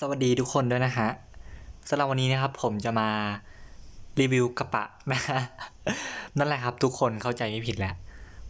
สวัสดีทุกคนด้วยนะฮะสำหรับวันนี้นะครับผมจะมารีวิวกระปะนะฮะนั่นแหละครับทุกคนเข้าใจไม่ผิดแล้ว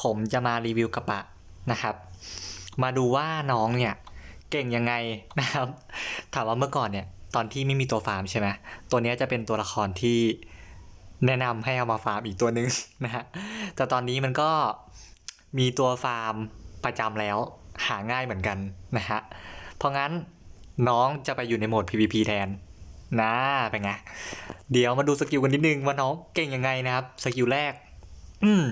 ผมจะมารีวิวกระปะนะครับ มาดูว่าน้องเนี่ยเก่งยังไงนะครับ ถามว่าเมื่อก่อนเนี่ยตอนที่ไม่มีตัวฟาร์มใช่ไหมตัวนี้จะเป็นตัวละครที่แนะนำให้เอามาฟาร์มอีกตัวหนึ่งนะฮะแต่ตอนนี้มันก็มีตัวฟาร์มประจำแล้วหาง่ายเหมือนกันนะฮะเพราะงั้น น้องจะไปอยู่ในโหมด PVP แทนนะเป็นไง เดี๋ยวมาดูสกิลกันนิดนึงว่าน้องเก่งยังไงนะครับ สกิลแรก อืม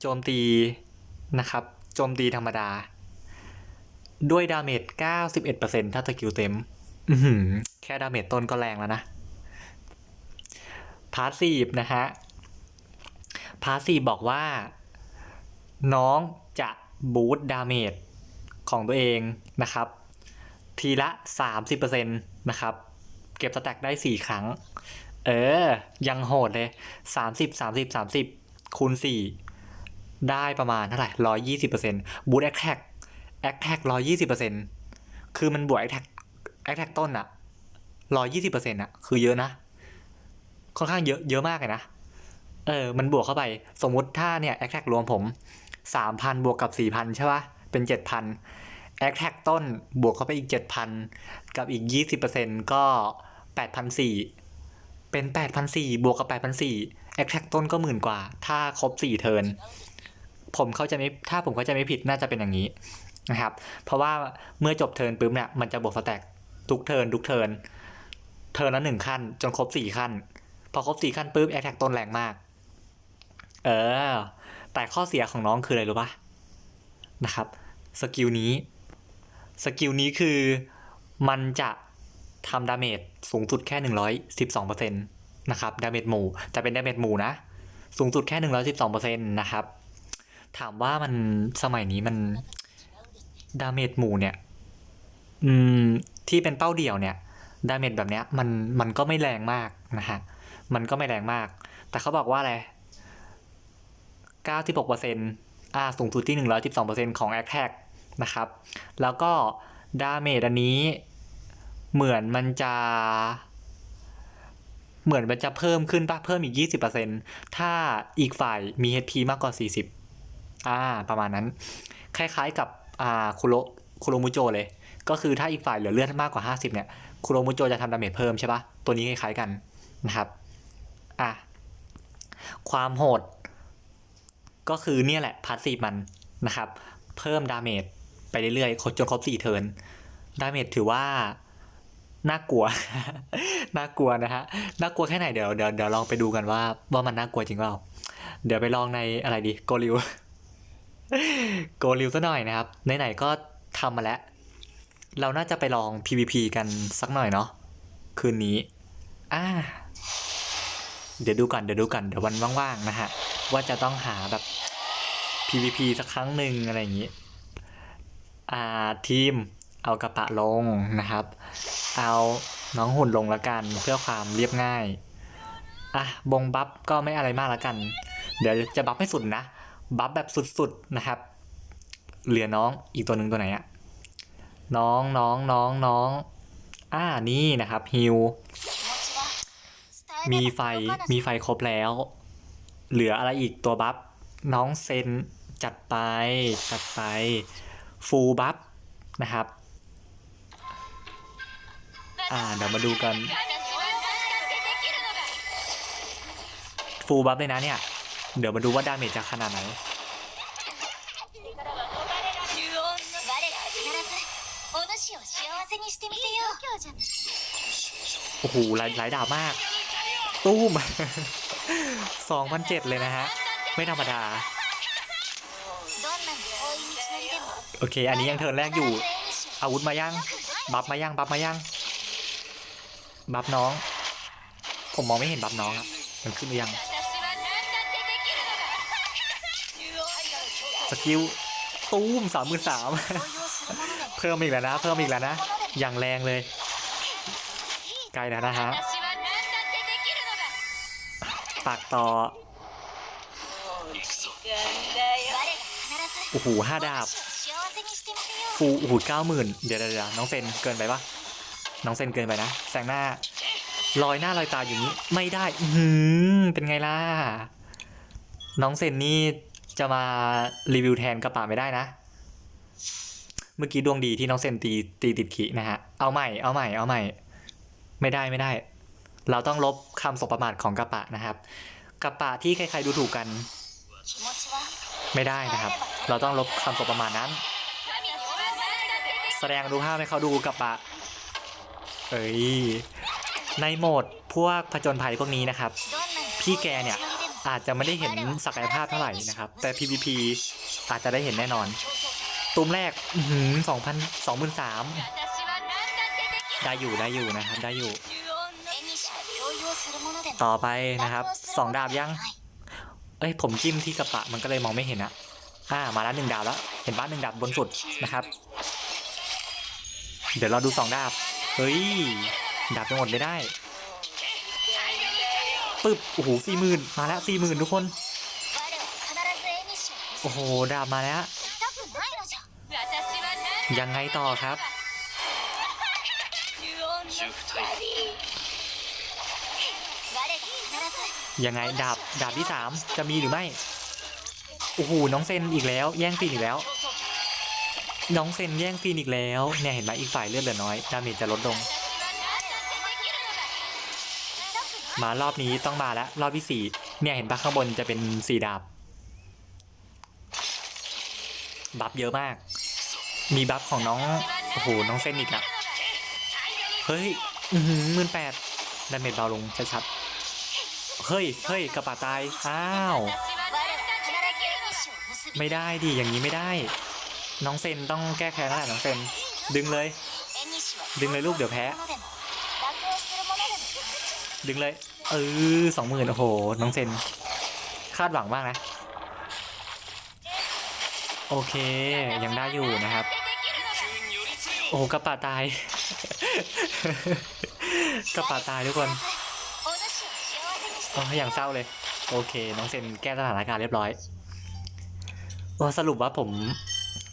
โจมตีนะครับ โจมตีธรรมดา ด้วยดาเมจ 91%ถ้าสกิลเต็ม อืแค่ดาเมจต้นก็แรงแล้วนะ พาสซีฟนะฮะ พาสซีฟบอกว่า น้องจะบูตดาเมจของตัวเองนะครับ ทีละ 30%นะครับ เก็บสแต็กได้ 4 ครั้ง เออ ยังโหดเลย 30 30 30 คูณ 4 ได้ประมาณเท่าไหร่ 120%บูตแอคแท็กแอคแท็ก120%คือมันบวกแอคแท็กแอคแท็กต้นอะ120%อะคือเยอะนะ ค่อนข้างเยอะเยอะมากเลยนะ เออ มันบวกเข้าไป สมมุติถ้าเนี่ยแอคแท็กรวมผม 3,000 บวกกับ 4,000 ใช่ปะเป็น 7,000 แอคแท็กต้นบวกเข้าไปอีก 7,000 กับอีก 20%ก็ 8,400 เป็น 8,400 บวกกับ 8,400แอคแท็กต้นก็หมื่นกว่า ถ้าครบ 4 เทิร์นผมเข้าใจไม่ถ้าผมเข้าใจไม่ผิดน่าจะเป็นอย่างนี้นะครับ เพราะว่าเมื่อจบเทิร์นปุ๊บเนี่ยมันจะบวกสแต็กทุกเทิร์นทุกเทิร์นเทิร์นละหนึ่งขั้น จนครบ4ขั้น พอครบ4ขั้นปุ๊บแอคแท็กต้นแรงมาก เออ แต่ข้อเสียของน้องคืออะไรรู้ปะนะครับ สกิลนี้ สกิลนี้คือมันจะทำดาเมจสูงสุดแค่ 112%นะครับดาเมจหมู่แต่เป็นดาเมจหมู่นะ สูงสุดแค่ 112%นะครับ ถามว่ามันสมัยนี้มันดาเมจหมู่เนี่ย อืม ที่เป็นเป้าเดี่ยวเนี่ยดาเมจแบบเนี้ยมันมันก็ไม่แรงมากนะฮะ มันก็ไม่แรงมาก แต่เขาบอกว่าอะไร96%อ่าสูงสุดที่ 112%ของ a t t a c k นะครับ แล้วก็ดาเมจอันนี้เหมือนมันจะเหมือนมันจะเพิ่มขึ้นปะเพิ่มอีก 20%ถ้าอีกฝ่ายมี HP มากกว่า 40 อ่า ประมาณนั้น คล้ายๆกับ อ่า คุโรคุโรมุโจเลย ก็คือถ้าอีกฝ่ายเหลือเลือดมากกว่า 50 เนี่ย คุโรมุโจจะทำดาเมจเพิ่มใช่ปะตัวนี้คล้ายๆกันนะครับ อะ ความโหด ก็คือเนี่ยแหละพาสซีฟมันนะครับ เพิ่มดาเมจ ไปเรื่อยๆจนครบสี่เทิร์นดาเมจถือว่าน่ากลัว น่ากลัวนะฮะ น่ากลัวแค่ไหนเดี๋ยวเดี๋ยวเดี๋ยวลองไปดูกันว่า ว่ามันน่ากลัวจริงเปล่า เดี๋ยวไปลองในอะไรดีโกลิว โกลิวซะหน่อยนะครับ ไหนๆก็ทำมาแล้ว เราน่าจะไปลอง PVP กันสักหน่อยเนาะ คืนนี้ อ่า เดี๋ยวดูก่อนเดี๋ยวดูก่อนเดี๋ยววันว่างๆนะฮะ ว่าจะต้องหาแบบ PVP สักครั้งหนึ่งอะไรอย่างนี้ อ่าทีมเอากระปะลงนะครับ เอาน้องหุ่นลงละกันเพื่อความเรียบง่าย อะบงบัฟก็ไม่อะไรมากละกัน เดี๋ยวจะบัฟให้สุดนะ บัฟแบบสุดๆนะครับ เหลือน้องอีกตัวหนึ่งตัวไหนอะน้องน้องน้องน้องอ่านี่นะครับฮิวมีไฟมีไฟครบแล้ว เหลืออะไรอีกตัวบัฟน้องเซนจัดไปจัดไป ฟูลบัฟนะครับ อ่าเดี๋ยวมาดูกันฟูลบัฟเลยนะเนี่ย เดี๋ยวมาดูว่าดาเมจจะขนาดไหนโอ้โหหลายหลายดาบมาก ตู้มสองพันเจ็ดเลยนะฮะ ไม่ธรรมดา โอเค อันนี้ยังเทิร์นแรกอยู่ อาวุธมายังบัฟมายังบัฟมายังบัฟน้อง ผมมองไม่เห็นบัฟน้องอะมันขึ้นหรือยัง สกิลตูมสามหมื่นสามเพิ่มอีกแล้วนะ เพิ่มอีกแล้วนะ อย่างแรงเลยใกล้แล้วนะฮะปากต่อโอ้โหห้าดาบ ฟูโอ้โหเก้าหมื่นเดี๋ยวเดี๋ยวน้องเซนเกินไปปะน้องเซนเกินไปนะแสงหน้าลอยหน้าลอยตาอยู่นี้ไม่ได้อืมเป็นไงล่ะ น้องเซนนี่จะมารีวิวแทนกระป๋าไม่ได้นะ เมื่อกี้ดวงดีที่น้องเซนตีตีติดขีนะฮะ เอาใหม่เอาใหม่เอาใหม่ ไม่ได้ไม่ได้ เราต้องลบคำสบประมาทของกระปะนะครับกระปะที่ใครๆดูถูกกัน ไม่ได้นะครับ เราต้องลบคำสบประมาทนั้น แสดงดูภาพให้เขาดูกับปะเอ้ยในโหมดพวกผจญภัยพวกนี้นะครับ พี่แกเนี่ยอาจจะไม่ได้เห็นศักยภาพเท่าไหร่นะครับ แต่ PVP อาจจะได้เห็นแน่นอน ตุ้มแรกสองพันสองหมื่นสามได้อยู่ได้อยู่นะครับ ได้อยู่ ต่อไปนะครับสองดาบยัง เอ้ยผมจิ้มที่กระปะมันก็เลยมองไม่เห็นอะอ่ามาแล้วหนึ่งดาบแล้ว เห็นบ้านหนึ่งดาบบนสุดนะครับ เดี๋ยวเราดูสองดาบ เฮ้ย ดาบจะหมดไม่ได้ ปึ๊บ โอ้โหสี่หมื่นมาแล้วสี่หมื่นทุกคน โอ้โห ดาบมาแล้ว ยังไงต่อครับ ยังไง ดาบ ดาบที่สามจะมีหรือไม่ โอ้โห น้องเซนอีกแล้ว แย่งซีนอีกแล้ว น้องเซนแย่งฟีนอีกแล้ว เนี่ยเห็นไหมอีกฝ่ายเลือดเหลือน้อย ดาเมจจะลดลง มารอบนี้ต้องมาแล้ว รอบที่สี่เนี่ยเห็นปะข้างบนจะเป็นสีดาบ บัฟเยอะมาก มีบัฟของน้อง โอ้โห น้องเซนอีกอะเฮ้ย อืหมื่นแปดดาเมจเบาลงชัดๆเฮ้ย เฮ้ยกระป๋าตาย อ้าว ไม่ได้ดิ อย่างนี้ไม่ได้ น้องเซนต้องแก้แค้นแล้วแหละน้องเซนดึงเลย ดึงเลยลูกเดี๋ยวแพ้ ดึงเลย เออสองหมื่นโอ้โห น้องเซน คาดหวังมากนะ โอเค ยังได้อยู่นะครับ โอ้กระป่าตาย กระป่าตายทุกคนอ๋อย่างเศร้าเลย โอเค น้องเซนแก้สถานการณ์เรียบร้อยโอ้สรุปว่าผม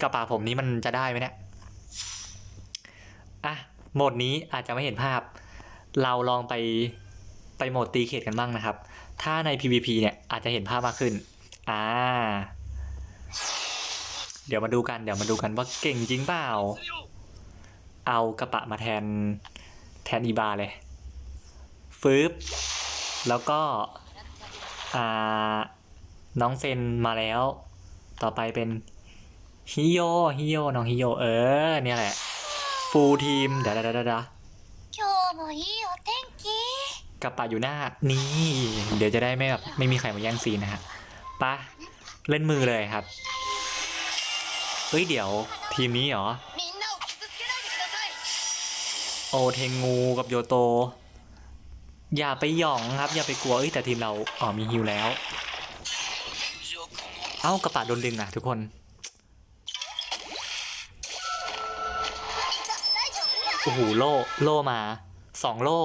กระเป๋าผมนี้มันจะได้ไหมเนี่ย อะ โหมดนี้อาจจะไม่เห็นภาพ เราลองไปไปโหมดตีเขตกันบ้างนะครับ ถ้าใน PVP เนี่ยอาจจะเห็นภาพมากขึ้น อ่า เดี๋ยวมาดูกัน เดี๋ยวมาดูกันว่าเก่งจริงเปล่า เอากระปะมาแทนแทนอีบาเลย ฟืบ แล้วก็ อ่า น้องเซนมาแล้ว ต่อไปเป็น ฮิโยฮิโยน้องฮิโยเออ เนี่ยแหละ ฟูลทีมเดี๋ยวเดี๋ยวเดี๋ยวกับป่าอยู่หน้า นี่ เดี๋ยวจะได้ไม่แบบไม่มีใครมาแย่งซีนนะฮะปะเล่นมือเลยครับ เฮ้ย เดี๋ยว ทีมนี้เหรอ โอเทงูกับโยโต อย่าไปหยองครับ อย่าไปกลัวเอ้ยแต่ทีมเราอ๋อมีฮิวแล้ว เอ้ากระป๋าโดนดึงอะทุกคน อ้โหโล่โล่มาสองโล่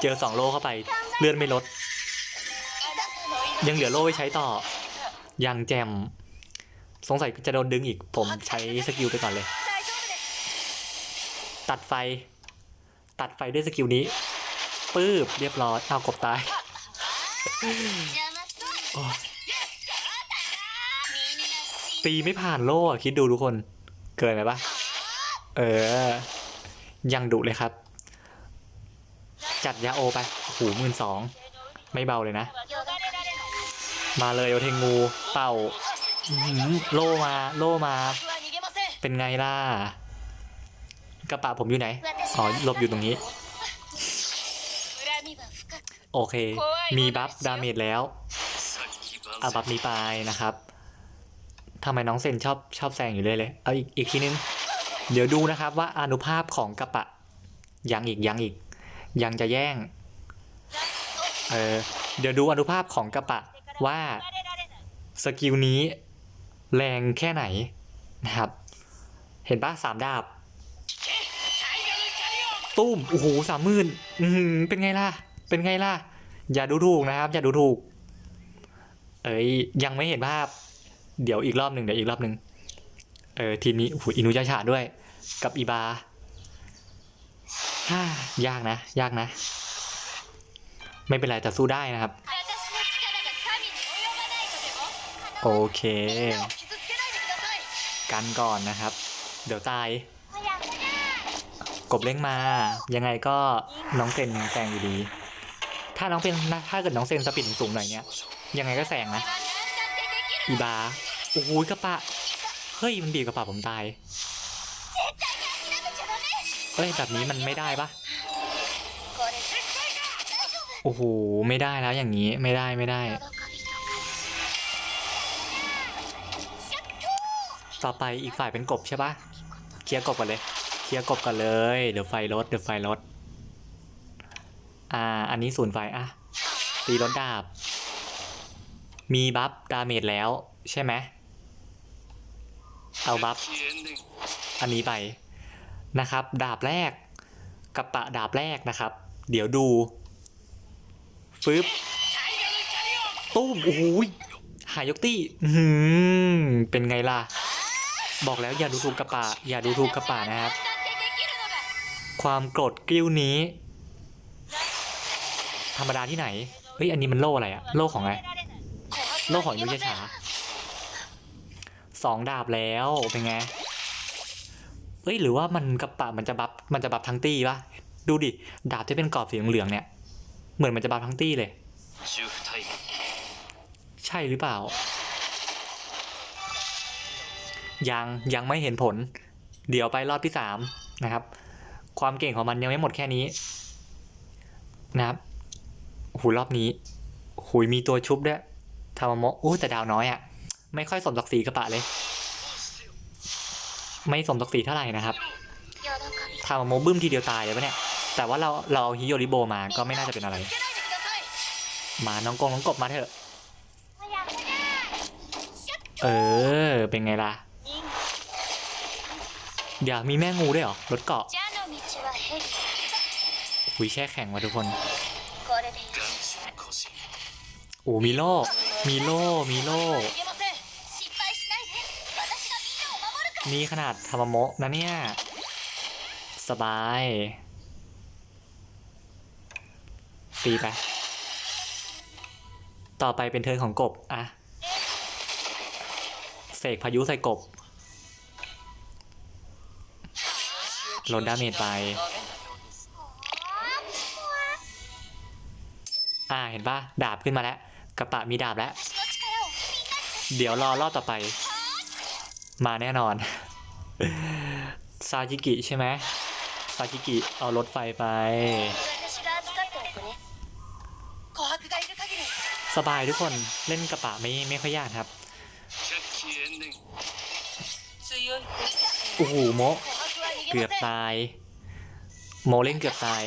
เจอสองโล่เข้าไป เลื่อนไม่ลด ยังเหลือโล่ไว้ใช้ต่อ ยังแจม สงสัยจะโดนดึงอีก ผมใช้สกิลไปก่อนเลย ตัดไฟ ตัดไฟด้วยสกิลนี้ปื๊บเรียบร้อยเอากบตายตีไม่ผ่านโล่คิดดูทุกคน เกินไหมปะ เออ ยังดุเลยครับ จัดยาโอไปหูหมื่นสอง ไม่เบาเลยนะ มาเลยโอเทงู เป่าโล่มา โล่มา เป็นไงล่ะ กระป๋าผมอยู่ไหน อ๋อหลบอยู่ตรงนี้ โอเค มีบัฟดาเมจแล้วอาบัฟนี้ไปนะครับทำไมน้องเซนชอบชอบแซงอยู่เลยเลย เอาอีกอีกทีนึง เดี๋ยวดูนะครับว่าอนุภาพของกระปะ ยังอีกยังอีก ยังจะแย่ง เออเดี๋ยวดูอนุภาพของกระปะว่าสกิลนี้แรงแค่ไหนนะครับ เห็นปะสามดาบ ตุ้ม โอ้โหสามหมื่นเป็นไงล่ะ เป็นไงล่ะ อย่าดูถูกนะครับ อย่าดูถูก เอ้ยยังไม่เห็นภาพ เดี๋ยวอีกรอบหนึ่งเดี๋ยวอีกรอบหนึ่ง เออทีมนี้โอ้โอินุยาชาด้วย กับอีบาฮ่ายากนะ ยากนะ ไม่เป็นไรแต่สู้ได้นะครับ โอเค กันก่อนนะครับ เดี๋ยวตาย กบเล้งมา ยังไงก็น้องเซนแซงอยู่ดี ถ้าน้องเป็นนะถ้าเกิดน้องเซนสปินสูงหน่อยเนี้ยยังไงก็แซงนะ อีบา โอ้ยกระปะ เฮ้ยมันบีบกระเป๋าผมตายเฮ้ยแบบนี้มันไม่ได้ปะโอ้โหไม่ได้แล้วอย่างนี้ไม่ได้ไม่ได้ ต่อไปอีกฝ่ายเป็นกบใช่ปะเคลียร์กบก่อนเลยเคลียร์กบกันเลยเดี๋ยวไฟลดเดี๋ยวไฟลดอ่าอันนี้ศูนย์ไฟอะตีรถดาบ มีบัฟดาเมจแล้วใช่ไหม เอาบัฟอันนี้ไปนะครับ ดาบแรกกับปะดาบแรกนะครับ เดี๋ยวดูฟึบตุ้มโอ้ยหหายกตี้อืมเป็นไงล่ะ บอกแล้วอย่าดูถูกกระป่าอย่าดูถูกกระป่านะครับ ความโกรธกิ้วนี้ ธรรมดาที่ไหนเฮ้ยอันนี้มันโล่อะไรอะโล่ของอะไรโล่ของอินุยะชา สองดาบแล้วเป็นไงเอ้ยหรือว่ามันกระปะมันจะบับมันจะบับทั้งตี้ปะดูดิดาบที่เป็นกรอบสีเหลืองเนี่ย เหมือนมันจะบับทั้งตี้เลย ใช่หรือเปล่า ยังยังไม่เห็นผล เดี๋ยวไปรอบที่สามนะครับ ความเก่งของมันยังไม่หมดแค่นี้ นะครับหูรอบนี้หุยมีตัวชุบด้วยทามโมโอ้แต่ดาวน้อยอะ่ะ ไม่ค่อยสมศักดิ์ศรีกระปะเลย ไม่สมศักดิ์ศรีเท่าไหร่นะครับทำโมบึ้มทีเดียวตายเลยปะเนี่ย แต่ว่าเราเราฮิโยริโบมาก็ไม่น่าจะเป็นอะไร มาน้องกงน้องกบมาเถอะ เออ เป็นไงล่ะ อยากมีแม่งูด้วยหรอ รถเกาะหุยแช่แข็งว่ะทุกคนโอ้มีโล่ มีโล่ มีโล่ นี่ขนาดธรรมโมนะเนี่ย สบาย ตีไป ต่อไปเป็นเทินของกบอะเสกพายุใส่กบลดดาเมจไป อ่าเห็นปะดาบขึ้นมาแล้ว กระปะมีดาบแล้ว เดี๋ยวรอรอบต่อไป มาแน่นอน ซาจิกิใช่ไหมซาจิกิเอารถไฟไป สบายทุกคนเล่นกระป๋ะไม่ไม่ค่อยยากครับโอ้โหโมเกือบตาย โมเล่นเกือบตาย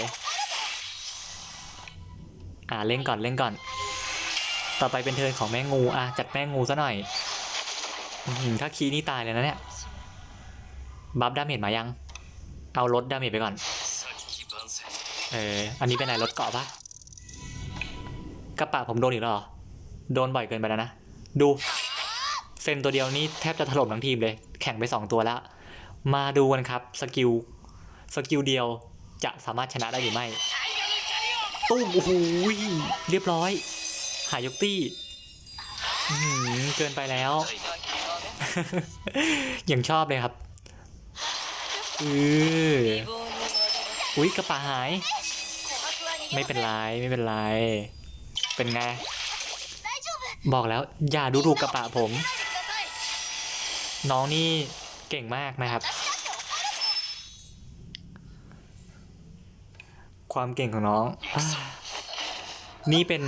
อ่าเล่นก่อนเล่นก่อน ต่อไปเป็นเทินของแม่งูอะจัดแม่งูซะหน่อย ถ้าคีนี่ตายเลยนะเนี่ย บัฟดาเมจมายัง เอาลดดาเมจไปก่อน เออ อันนี้เป็นไหนลดเกาะปะกระปะผมโดนอีกแล้วเหรอ โดนบ่อยเกินไปแล้วนะ ดู เซนตัวเดียวนี้แทบจะถล่มทั้งทีมเลย แข่งไป 2 ตัวแล้ว มาดูกันครับ สกิล สกิลเดียวจะสามารถชนะได้หรือไม่ ตุ้มโอ้โหเรียบร้อย หายกตี้เกินไปแล้ว อย่างชอบเลยครับอืออุ๊ยกระป๋าหาย ไม่เป็นไรไม่เป็นไร เป็นไง บอกแล้วอย่าดูถูกกระป๋าผม น้องนี่เก่งมากนะครับ ความเก่งของน้อง นี่เป็น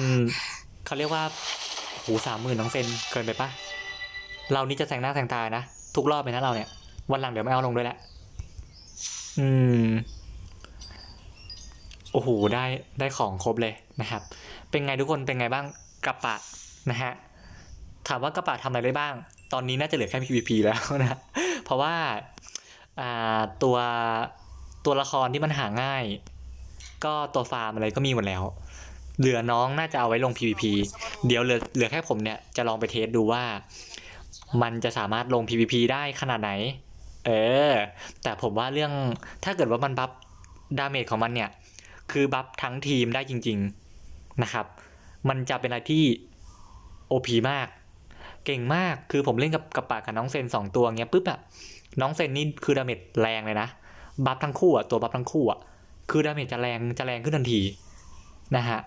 เขาเรียกว่าหูสามหมื่นน้องเซนเกินไปปะ เรานี่จะแซงหน้าแซงตานะ ทุกรอบเลยนะเราเนี่ย วันหลังเดี๋ยวไม่เอาลงด้วยแหละ อืม โอ้โห ได้ได้ของครบเลยนะครับ เป็นไงทุกคนเป็นไงบ้างกระปะนะฮะ ถามว่ากระปะทำอะไรได้บ้าง ตอนนี้น่าจะเหลือแค่ PVP แล้วนะ เพราะว่าอ่าตัวตัวละครที่มันหาง่าย ก็ตัวฟาร์มอะไรก็มีหมดแล้ว เหลือน้องน่าจะเอาไว้ลง PVP เดี๋ยวเหลือเหลือแค่ผมเนี่ยจะลองไปเทสดูว่า มันจะสามารถลง PVP ได้ขนาดไหน เออ แต่ผมว่าเรื่องถ้าเกิดว่ามันบัฟดาเมจของมันเนี่ย คือบัฟทั้งทีมได้จริง ๆนะครับ มันจะเป็นอะไรที่ OP มาก เก่งมากคือผมเล่นกับกับปากกับน้องเซนสองตัวเงี้ยปุ๊บอะน้องเซนนี่คือดาเมจแรงเลยนะ บัฟทั้งคู่อะตัวบัฟทั้งคู่อะคือดาเมจจะแรงจะแรงขึ้นทันทีนะฮะ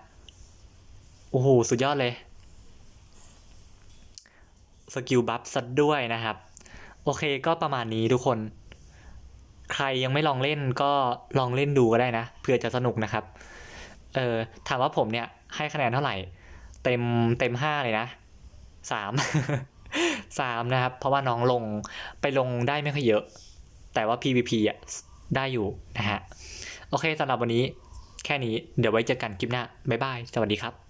โอ้โหสุดยอดเลย สกิลบัฟซัดด้วยนะครับ โอเคก็ประมาณนี้ทุกคน ใครยังไม่ลองเล่นก็ลองเล่นดูก็ได้นะเผื่อจะสนุกนะครับ เออถามว่าผมเนี่ยให้คะแนนเท่าไหร่ เต็มเต็มห้าเลยนะสามสามนะครับ เพราะว่าน้องลงไปลงได้ไม่ค่อยเยอะ แต่ว่า PVP อะได้อยู่นะฮะ โอเคสำหรับวันนี้แค่นี้เดี๋ยวไว้เจอกันคลิปหน้า บ๊ายบาย สวัสดีครับ